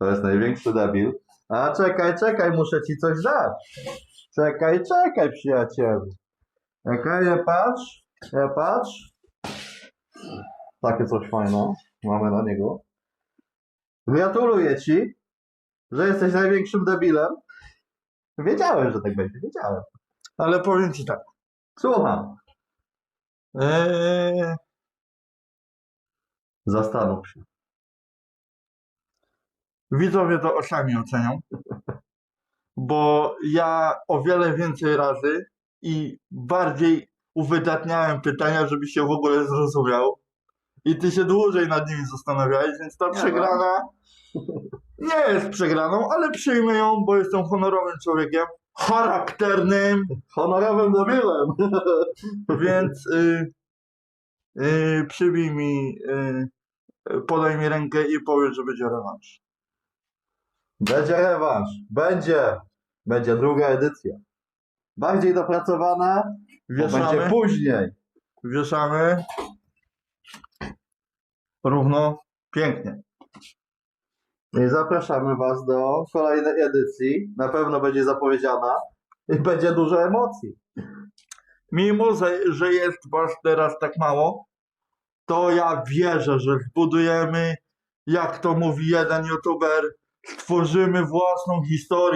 To jest największy debil. A czekaj, czekaj, muszę ci coś dać. Czekaj, czekaj, przyjacielu. Czekaj, nie patrz, nie patrz. Takie coś fajne mamy na niego. Gratuluję ci, że jesteś największym debilem. Wiedziałem, że tak będzie, wiedziałem. Ale powiem ci tak. Słucham. Eee, Zastanów się. Widzowie to sami ocenią. Bo ja o wiele więcej razy i bardziej uwydatniałem pytania, żeby się w ogóle zrozumiał. I ty się dłużej nad nimi zastanawiałeś, więc ta Nie przegrana nie jest przegraną, ale przyjmę ją, bo jestem honorowym człowiekiem, charakternym, Honorowym debilem. Więc y, y, przybij mi, y, podaj mi rękę i powiedz, że będzie rewanż. Będzie rewanż. Będzie. Będzie druga edycja. Bardziej dopracowana. bo Będzie Wieszamy, później. wieszamy. Równo, pięknie. I zapraszamy Was do kolejnej edycji. Na pewno będzie zapowiedziana i będzie dużo emocji. Mimo, że jest was teraz tak mało, to ja wierzę, że zbudujemy, jak to mówi jeden youtuber, stworzymy własną historię.